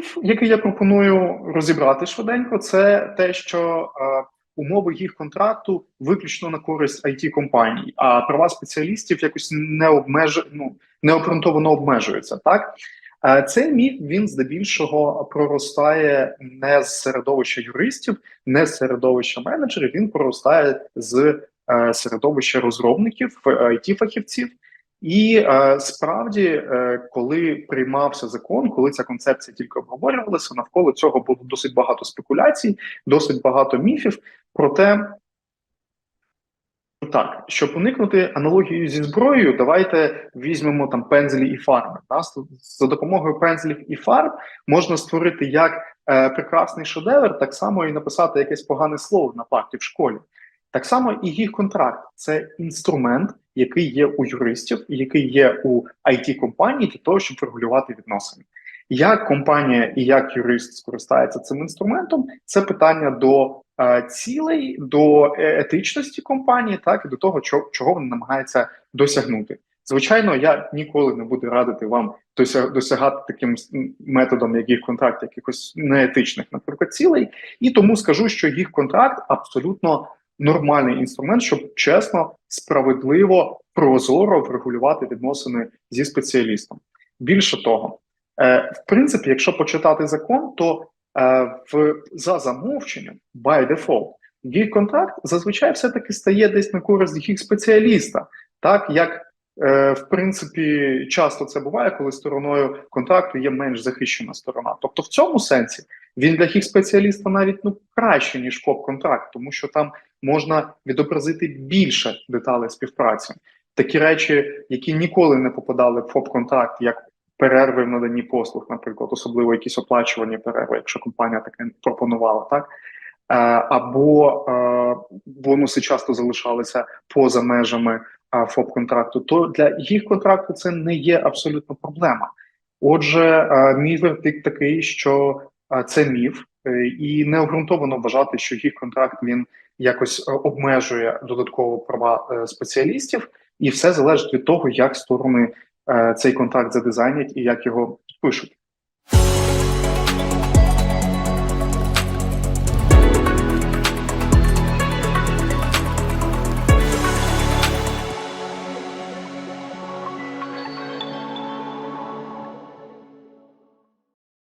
міф, який я пропоную розібрати швиденько, це те, що е, умови їх контракту виключно на користь it компаній, а права спеціалістів якось не обмеж... ну, необґрунтовано обмежуються. Так Е, цей міф він здебільшого проростає не з середовища юристів, не з середовища менеджерів. Він проростає з е, середовища розробників, it фахівців. І е, справді, е, коли приймався закон, коли ця концепція тільки обговорювалася, навколо цього було досить багато спекуляцій, досить багато міфів. Проте так, щоб уникнути аналогію зі зброєю, давайте візьмемо там пензлі і фарби. Да? За допомогою пензлів і фарб можна створити як е, прекрасний шедевр, так само і написати якесь погане слово на парті в школі. Так само і їх контракт це інструмент, який є у юристів, який є у it компаній для того, щоб регулювати відносини. Як компанія і як юрист скористається цим інструментом, це питання до е, цілей, до е, етичності компанії, так і до того, чого, чого вона намагається досягнути. Звичайно, я ніколи не буду радити вам досягати таким методом, як їх контракт, якихось неетичних, наприклад, цілей, і тому скажу, що їх контракт абсолютно нормальний інструмент, щоб чесно, справедливо, прозоро врегулювати відносини зі спеціалістом. Більше того, е, в принципі, якщо почитати закон, то е, в за замовченням by default, їх контракт зазвичай все таки стає десь на користь їх спеціаліста, так як. Е, в принципі, часто це буває, коли стороною контракту є менш захищена сторона. Тобто, в цьому сенсі він для їх спеціаліста навіть ну краще ніж коп контракт, тому що там можна відобразити більше деталей співпраці. Такі речі, які ніколи не попадали в ФОП-контракт, як перерви в наданні послуг, наприклад, особливо якісь оплачувані перерви, якщо компанія таке пропонувала, так е, або е, бонуси часто залишалися поза межами е, ФОП-контракту, то для їх контракту це не є абсолютно проблема. Отже, мій вердикт такий, що це міф, і не обґрунтовано вважати, що їх контракт він якось е, обмежує додатково права е, спеціалістів, і все залежить від того, як сторони е, цей контракт задизайнять і як його підпишуть.